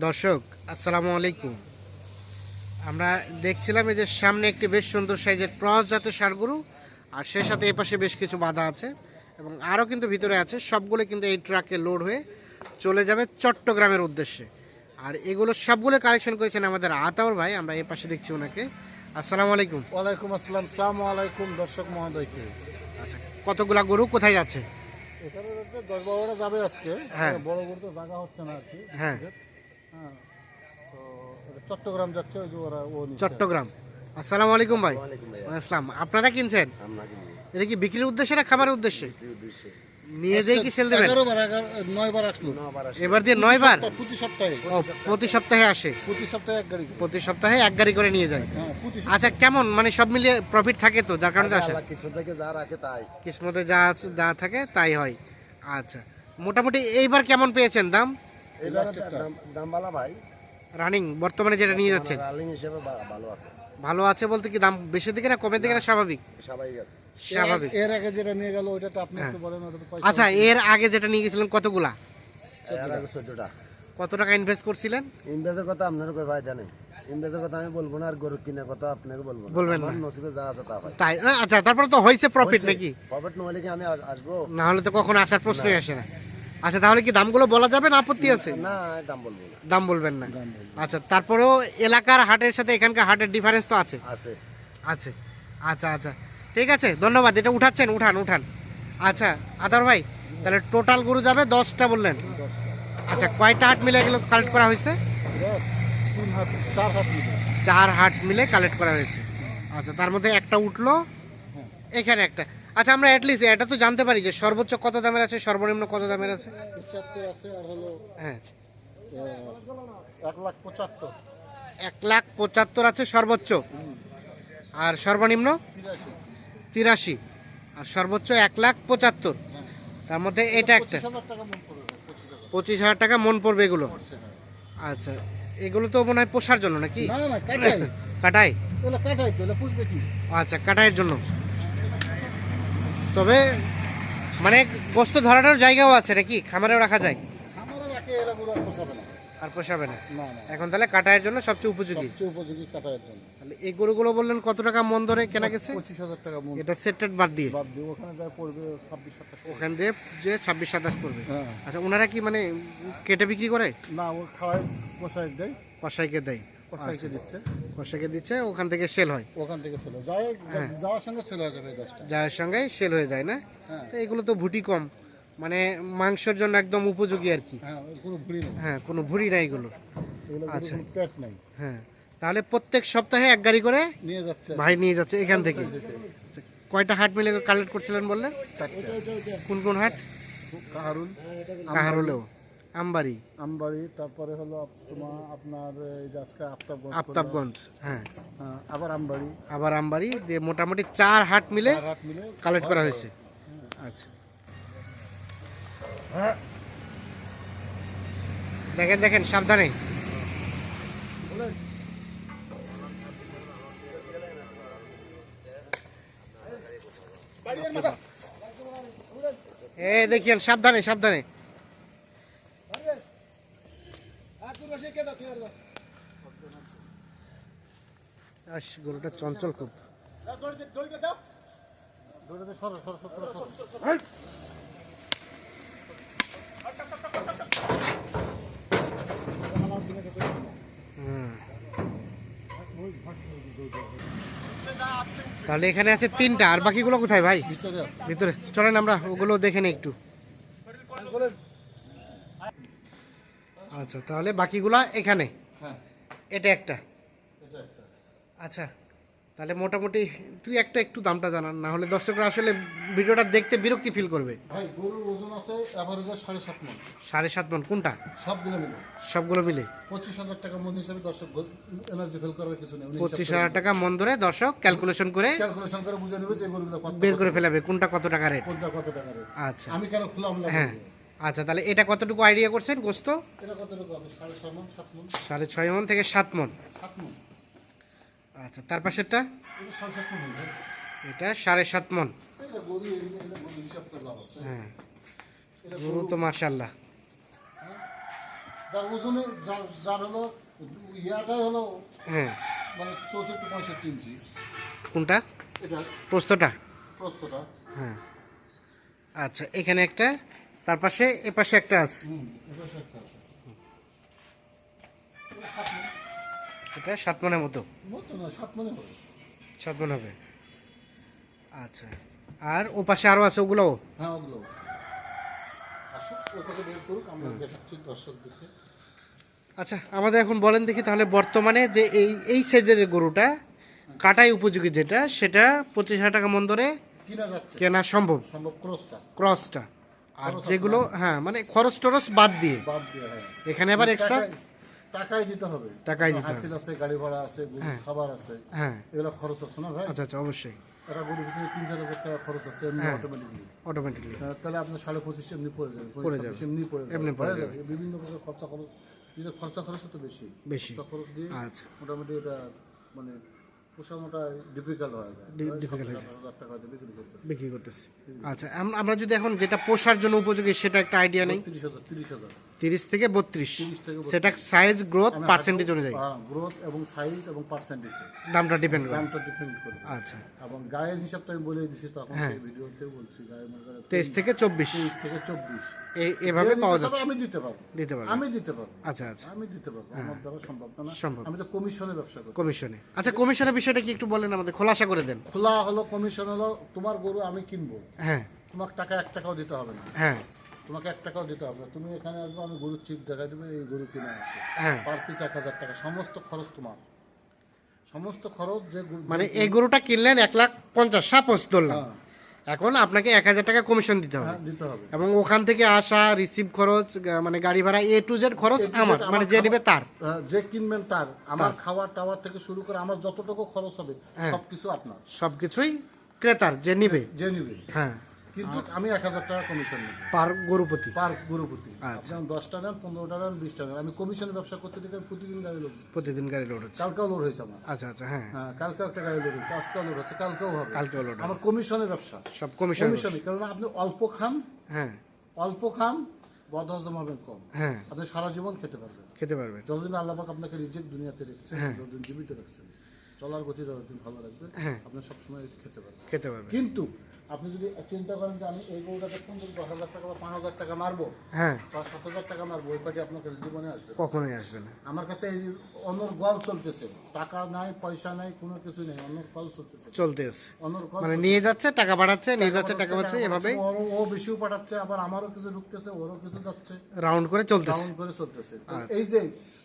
দর্শক আসসালামু আলাইকুম। আমরা দেখছিলাম এই যে সামনে একটি বেশ সুন্দর সাইজের ক্রস জাতের সারগরু আর সে সাথে এ পাশে বেশ কিছু বাধা আছে এবং আরও কিন্তু ভিতরে আছে সবগুলো কিন্তু এই ট্রাকে লোড হয়ে চলে যাবে চট্টগ্রামের উদ্দেশ্যে। আর এগুলো সবগুলো কালেকশন করেছেন আমাদের আতাউর ভাই আমরা এই পাশে দেখছি ওনাকে। আসসালামু আলাইকুম। ওয়ালাইকুম আসসালাম। সালাম আলাইকুম দর্শক মহোদয়কে। আচ্ছা কতগুলা গরু কোথায় যাচ্ছে? এখানে দশ বারোটা যাবে আজকে। হ্যাঁ। বড় বড় তো জায়গা হচ্ছে না আর কি। হ্যাঁ। হ্যাঁ তো চট্টগ্রাম যাচ্ছে ওই যে ওরা ও নিচ্ছে। চট্টগ্রাম। আসসালামু আলাইকুম ভাই। আসসালাম। আপনারা কিনছেন? এটা কি বিক্রির উদ্দেশ্যে না খাবারের উদ্দেশ্যে? নিয়ে যেয়ে কি সেল দেবেন? এগারো বার এগারো নয় বার আসলো। এবার দিয়ে নয় বার তা প্রতি সপ্তাহে। ও প্রতি সপ্তাহে আসে? প্রতি সপ্তাহে এক গাড়ি প্রতি সপ্তাহে এক গাড়ি করে নিয়ে যায়? হ্যাঁ প্রতি আচ্ছা কেমন? মানে সব মিলিয়ে প্রফিট থাকে তো যার কারণে আসে? কিছু থেকে যা রাখে তাই। কিসমতে যা যা থাকে তাই হয়। আচ্ছা মোটামুটি এইবার কেমন পেয়েছেন দাম? এবার দাম বালা ভাই। রানিং বর্তমানে যেটা নিয়ে যাচ্ছেন? রালিং হিসেবে বা- ভালো আছে। ভালো আছে বলতে কি দাম বেশি দিকে না কমের দিকে না স্বাভাবিক? স্বাভাবিক আছে। স্বাভাবিক। এর আগে যেটা নিয়ে গেল ওইটা তো আপনি। একটু বলেন ওটা তো পয়সা আচ্ছা এর আগে যেটা নিয়ে গেছিলেন কতগুলা? এর আগে চোদ্দটা। কত টাকা ইনভেস্ট করছিলেন? ইনভেস্টের কথা আপনার কই ভাই ইনভেস্টের কথা আমি বলব না আর গরু কিনার কথা আপনাকে বলব না। বলবেন আমার নসিবে যা আছে তা ভাই তাই আচ্ছা তারপরে তো হয়েছে প্রফিট নাকি? প্রফিট নহলে কি আমি আস- আসব? না হলে তো কখনো আসার প্রশ্নই আসে না। আচ্ছা তাহলে কি দামগুলো বলা যাবে না আপত্তি আছে? না দাম বলব না। দাম বলবেন না। আচ্ছা তারপরেও এলাকার হাটের সাথে এখানকার হাটের ডিফারেন্স তো আছে? আছে। আছে। আচ্ছা আচ্ছা। ঠিক আছে ধন্যবাদ। এটা উঠাচ্ছেন উঠান উঠান। আচ্ছা আদার ভাই তাহলে টোটাল গরু যাবে দশটা বললেন। আচ্ছা কয়টা হাট মিলে এগুলো কালেক্ট করা হয়েছে? চার হাট মিলে কালেক্ট করা হয়েছে। আচ্ছা তার মধ্যে একটা উঠল এখানে একটা। আচ্ছা আমরা অ্যাটলিস্ট এটা তো জানতে পারি যে সর্বোচ্চ কত দামের আছে সর্বনিম্ন কত দামের আছে? হ্যাঁ। এক লাখ পঁচাত্তর। এক লাখ পঁচাত্তর আছে সর্বোচ্চ। আর সর্বনিম্ন? তিরাশি। আর সর্বোচ্চ এক লাখ পঁচাত্তর। তার মধ্যে এটা একটা। পঁচিশ হাজার টাকা মন পড়বে এগুলো? হ্যাঁ। আচ্ছা এগুলো তো মনে হয় পোষার জন্য নাকি? কাটাই। আচ্ছা কাটাইয়ের জন্য। তবে মানে গোস্ত ধরানোর জায়গাও আছে নাকি? খামারেও রাখা যায়? আর পোষাবে না। আর পোষাবে না? না না। এখন তাহলে জন্য সবচেয়ে উপযোগী? উপযোগী কাটাইয়ের জন্য। তাহলে এই গরুগুলো বললেন কত টাকা মন ধরে কেনা গেছে? পঁচিশ হাজার টাকা মন। এটা সেটেড বাদ দিয়ে? বাদ দিয়ে ওখানে পড়বে ছাব্বিশ সাতাশ ওখান দিয়ে যে ছাব্বিশ সাতাশ পড়বে। হ্যাঁ। আচ্ছা ওনারা কি মানে কেটে বিক্রি করে? না ও খাওয়াই পোষাই দেয়। কষাইকে দেয়। কষাইকে দিচ্ছে। কষাইকে দিচ্ছে ওখান থেকে সেল হয়। ওখান থেকে ছিল যায় যাওয়ার সঙ্গে ছেলে হয়ে যাবে সঙ্গে সেল হয়ে যায় না? হ্যাঁ। তো এগুলো তো ভুটি কম। মানে মাংসের জন্য একদম উপযোগী আর কি। হ্যাঁ কোনো ভুড়ি নেই। হ্যাঁ নাই এগুলো। আচ্ছা। হ্যাঁ। তাহলে প্রত্যেক সপ্তাহে এক গাড়ি করে নিয়ে যাচ্ছে। ভাই নিয়ে যাচ্ছে এখান থেকে। আচ্ছা, কয়টা হাট মিলে কালেক্ট করছিলেন বললেন? কোন কোন হাট? কাহারুল। কাহারুলেও। আমবাড়ি। আমবাড়ি তারপরে হলো তোমার আপনার এই যে আজকে আফতাবগঞ্জ আফতাবগঞ্জ হ্যাঁ। হ্যাঁ, আবার আমবাড়ি। আবার আমবাড়ি দিয়ে মোটামুটি চার হাট মিলে হাট মিলে কালেক্ট করা হয়েছে। আচ্ছা। দেখেন দেখেন সাবধানে। এ দেখিয়েন সাবধানে সাবধানে। গরুটা চঞ্চল খুব। তাহলে এখানে আছে তিনটা, আর বাকিগুলো কোথায় ভাই? ভিতরে। চলেন আমরা ওগুলো দেখে নিই একটু। আচ্ছা তাহলে বাকিগুলা এখানে? হ্যাঁ। এটা একটা? এটা একটা। আচ্ছা তাহলে মোটামুটি তুই একটা একটু দামটা জানান না হলে দর্শকরা আসলে ভিডিওটা দেখতে বিরক্তি ফিল করবে। ভাই গরুর ওজন আছে অ্যাভারেজে সাড়ে সাত মন। সাড়ে সাত মন কোনটা? সবগুলো মিলে। সবগুলো মিলে? পঁচিশ হাজার টাকা মন হিসাবে দর্শক এনার্জি ফেল করার কিছু নেই পঁচিশ হাজার টাকা মন ধরে দর্শক ক্যালকুলেশন করে ক্যালকুলেশন করে বুঝে নেবে যে গরুগুলো কত বের করে ফেলাবে কোনটা কত টাকা রেট কোনটা কত টাকা রেট আচ্ছা। আমি কেন খুলাম না হ্যাঁ। আচ্ছা তাহলে এটা কতটুকু আইডিয়া করছেন গোস্ত? সাড়ে ছয় মন থেকে সাত মন আচ্ছা তার পাশেরটা? এটা সাড়ে সাত মন হ্যাঁ। গরু তো মার্শাল্লাহ যার ওজনে যার যার হলো ইয়াটাই হলো হ্যাঁ। মানে চৌষট্টি পঁয়ষট্টি ইঞ্চি। কোনটা? এটা প্রস্তটা? প্রস্তটা। হ্যাঁ। আচ্ছা এখানে একটা তার পাশে এ পাশে একটা আছে। এটা সাত মনের মতো। সাত মনে হবে। আচ্ছা। আর ও পাশে আরও আছে ওগুলো? হ্যাঁ ওগুলো। আচ্ছা আমাদের এখন বলেন দেখি তাহলে বর্তমানে যে এই এই সাইজের গরুটা কাটাই উপযোগী যেটা সেটা পঁচিশ হাজার টাকা মন ধরে কেনা সম্ভব। সম্ভব ক্রসটা ক্রসটা আর যেগুলো হ্যাঁ মানে খরচ টরচ বাদ দিয়ে। বাদ দিয়ে হ্যাঁ। এখানে আবার এক্সট্রা টাকাই দিতে হবে। টাকাই দিতে হবে। হাসিল আছে গাড়ি ভাড়া আছে হ্যাঁ। খাবার আছে হ্যাঁ। এগুলো খরচ আছে না ভাই? আচ্ছা আচ্ছা অবশ্যই। একটা গরুর পিছনে তিন চার হাজার টাকা খরচ আছে এমনি হ্যাঁ। অটোমেটিকলি অটোমেটিকলি তাহলে আপনার সাড়ে পঁচিশ এমনি পড়ে যাবে পড়ে যাবে। এমনি পড়ে যাবে। এমনি পড়ে যাবে। বিভিন্ন প্রকার খরচা খরচ খরচা খরচ তো বেশি। বেশি। খরচা খরচ দিয়ে আচ্ছা। মোটামুটি এটা মানে পোষানোটা ডিফিকাল্ট হয়ে যায়। ডি- হয়ে সত্তর টাকা বিক্রি করতেছে। বিক্রি করতেছি। আচ্ছা আমরা যদি এখন যেটা পোষার জন্য উপযোগী সেটা একটা আইডিয়া নেই। তিরিশ থেকে বত্রিশ। 30 সেটা সাইজ গ্রোথ পার্সেন্টেজ অনুযায়ী। হ্যাঁ গ্রোথ এবং সাইজ এবং পার্সেন্টেজ দামটা ডিপেন্ড করে। দামটা ডিপেন্ড করে। আচ্ছা। এবং গায়ের হিসাবটা আমি বলে দিচ্ছি তখন হ্যাঁ। ভিডিওতে বলছি গায়ের মনে তেইশ থেকে চব্বিশ। তেইশ থেকে চব্বিশ। এভাবে পাওয়া যাচ্ছে। আমি দিতে পারব। দিতে পারবে। আমি দিতে পারব। আচ্ছা আচ্ছা। আমি দিতে পারব আমার দ্বারা সম্ভব না। সম্ভব। আমি তো কমিশনে ব্যবসা করি কমিশনে। আচ্ছা কমিশনের বিষয়টা কি একটু বলেন আমাদের খোলাসা করে দেন। খোলা হলো কমিশন হলো তোমার গরু আমি কিনবো। হ্যাঁ। তোমাকে টাকা এক টাকাও দিতে হবে না। হ্যাঁ। তোমাকে এক টাকাও দিতে হবে তুমি এখানে আসবে আমি গরুর চিপ দেখা দেবে এই গরু কিনে আছে হ্যাঁ। পার পিস এক হাজার টাকা সমস্ত খরচ তোমার। সমস্ত খরচ যে গরু- মানে এই গরুটা কিনলেন এক লাখ পঞ্চাশ সাপোজ ধরলাম। হ্যাঁ, এখন আপনাকে এক হাজার টাকা কমিশন দিতে হবে। হ্যাঁ, দিতে হবে। এবং ওখান থেকে আসা রিসিভ খরচ মানে গাড়ি ভাড়া এ টু জেড খরচ আমার মানে যে নেবে তার। হ্যাঁ, যে কিনবেন তার। আমার খাওয়ার টাওয়ার থেকে শুরু করে আমার যতটুকু খরচ হবে হ্যাঁ। সবকিছু আপনার। সবকিছুই ক্রেতার যে নিবে। যে নিবে। হ্যাঁ। কিন্তু আমি এক হাজার টাকা কমিশন নেব। পার গরুপতি? পার গরুপতি। আচ্ছা। আপনি দশটা নেন পনেরোটা নেন বিশটা নেন আমি কমিশনের ব্যবসা করতে দিকে প্রতিদিন গাড়ি লোড প্রতিদিন গাড়ি লোড হচ্ছে। কালকেও লোড হয়েছে আমার। আচ্ছা আচ্ছা হ্যাঁ। হ্যাঁ কালকেও একটা গাড়ি লোড হয়েছে আজকেও লোড হচ্ছে কালকেও হবে। কালকেও লোড আমার কমিশনের ব্যবসা। সব কমিশন কমিশনে কারণ আপনি অল্প খান হ্যাঁ। অল্প খান বদহজম হবেন কম। হ্যাঁ। আপনি সারা জীবন খেতে পারবেন। খেতে পারবেন। যতদিন আল্লাপাক আপনাকে রিজেক্ট দুনিয়াতে রেখেছেন হ্যাঁ। যতদিন জীবিত রাখছেন। চলার গতি যতদিন ভালো রাখবে হ্যাঁ। আপনি সবসময় খেতে পারবেন। খেতে পারবেন। কিন্তু আপনি যদি চিন্তা করেন যে আমি এই গরুটাকে পনেরো দশ হাজার টাকা বা পাঁচ হাজার টাকা মারবো হ্যাঁ। বা সাত হাজার টাকা মারবো ওই পাটি আপনার কাছে জীবনে আসবে। কখনোই আসবে না। আমার কাছে এই অনর গল চলতেছে। টাকা নাই পয়সা নাই কোনো কিছু নেই অনর কল চলতেছে। চলতে আছে কল মানে নিয়ে যাচ্ছে টাকা বাড়াচ্ছে নিয়ে যাচ্ছে টাকা বাড়াচ্ছে এভাবে ও বেশিও পাঠাচ্ছে আবার আমারও কিছু ঢুকতেছে ওরও কিছু যাচ্ছে। রাউন্ড করে চলতেছে। রাউন্ড করে চলতেছে। আচ্ছা। এই যে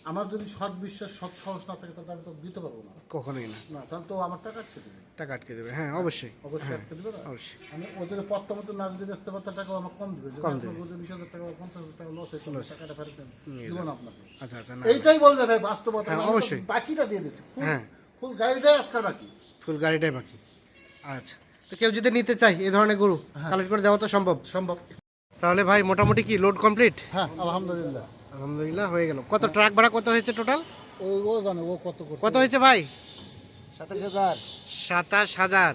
আমার যদি সৎ বিশ্বাস সৎ সাহস না থাকে তাহলে আমি তো দিতে পারব না। কখনোই না। না তাহলে তো আমার টাকা আটকে দেবে। টাকা আটকে দেবে হ্যাঁ অবশ্যই। অবশ্যই আটকে দেবে না? অবশ্যই। আমি ওদের পত্তা মতো না যদি বেচতে পারতাম টাকা আমাকে কম দেবে। কম দিবে। বিশ হাজার টাকা পঞ্চাশ হাজার টাকা লস হয়েছে টাকাটা ফেরত নিয়ে না আপনাকে। আচ্ছা আচ্ছা এইটাই বলবে ভাই বাস্তবতা। হ্যাঁ, অবশ্যই। বাকিটা দিয়ে দিচ্ছে। হ্যাঁ। ফুল গাড়িটাই আজকাল বাকি। ফুল গাড়িটাই বাকি। আচ্ছা। তো কেউ যদি নিতে চাই এই ধরনের গরু কালেক্ট করে দেওয়া তো সম্ভব। সম্ভব। তাহলে ভাই মোটামুটি কি লোড কমপ্লিট হ্যাঁ আলহামদুলিল্লাহ। আলহামদুলিল্লাহ হয়ে গেল। কত ট্রাক ভাড়া কত হয়েছে টোটাল ও ও জানে ও কত করছে। কত হয়েছে ভাই? সাতাশ হাজার। সাতাশ হাজার।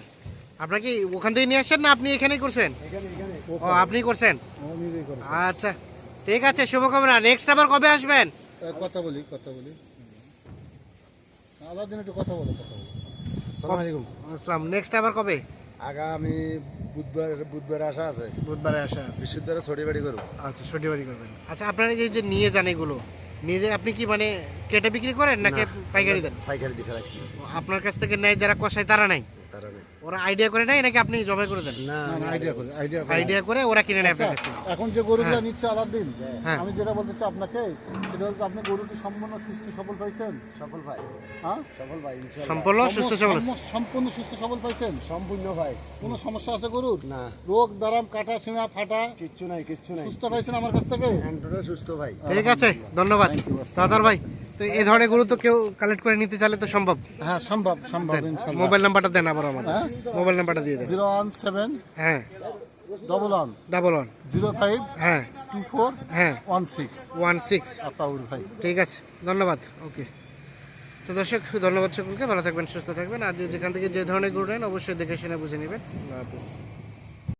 আপনার কি ওখান থেকে নিয়ে আসছেন না আপনি এখানেই করছেন? এখানে এখানে। ও আপনি করছেন? ও নিজেই করে আচ্ছা ঠিক আছে শুভকামনা। নেক্সট আবার কবে আসবেন? কথা বলি কথা বলি। দিন একটু কথা বলো কথা বলো। সালাম আলাইকুম। আসসালাম নেক্সট আবার কবে? আগামী বুধবার বুধবার আসা আছে। বুধবারে আসা আছে। বৃহস্পতিবার ছড়ি বাড়ি করব। আচ্ছা করবেন। আচ্ছা আপনারা এই যে নিয়ে যান এগুলো আপনি কি মানে কেটে বিক্রি করেন নাকি পাইকারি দেন? পাইকারি দিকে রাখি আপনার কাছ থেকে নেয় যারা কষায় তারা নেই ওরা আইডিয়া করে নেয় নাকি আপনি জবাই করে দেন। না না আইডিয়া করে আইডিয়া করে আইডিয়া করে। ওরা কিনে নেয় আপনার কাছ। আচ্ছা, এখন যে গরুগুলো নিচ্ছে আলাদিন হ্যাঁ। আমি যেটা বলতেছি আপনাকে সেটা হচ্ছে আপনি গরুটি সম্পূর্ণ সুস্থ সবল পাইছেন? সফল ভাই। হ্যাঁ? সফল ভাই সম্পূর্ণ সুস্থ সবল সম্পূর্ণ- সুস্থ সবল পাইছেন? সম্পূর্ণ ভাই। কোনো সমস্যা আছে গরুর? না। রোগ দারাম কাটা ছিঁড়া ফাটা? কিচ্ছু নাই কিচ্ছু নাই। সুস্থ পাইছেন আমার কাছ থেকে? সুস্থ ভাই। ঠিক আছে ধন্যবাদ। দাদার ভাই। তো এই ধরনের গরু তো কেউ কালেক্ট করে নিতে চাইলে তো সম্ভব। হ্যাঁ সম্ভব সম্ভব মোবাইল নাম্বারটা দেন আবার হ্যাঁ? মোবাইল নাম্বারটা দিয়ে দেন। জিরো ওয়ান সেভেন হ্যাঁ। Double one double one zero five হ্যাঁ। টু ফোর হ্যাঁ। One six. One six Ataur ভাই। ঠিক আছে ধন্যবাদ। ওকে। তো দর্শক ধন্যবাদ সকলকে। ভালো থাকবেন সুস্থ থাকবেন। আর যেখান থেকে যে ধরনের গরু নেন অবশ্যই দেখে শুনে বুঝে নেবেন। আল্লাহ হাফিজ।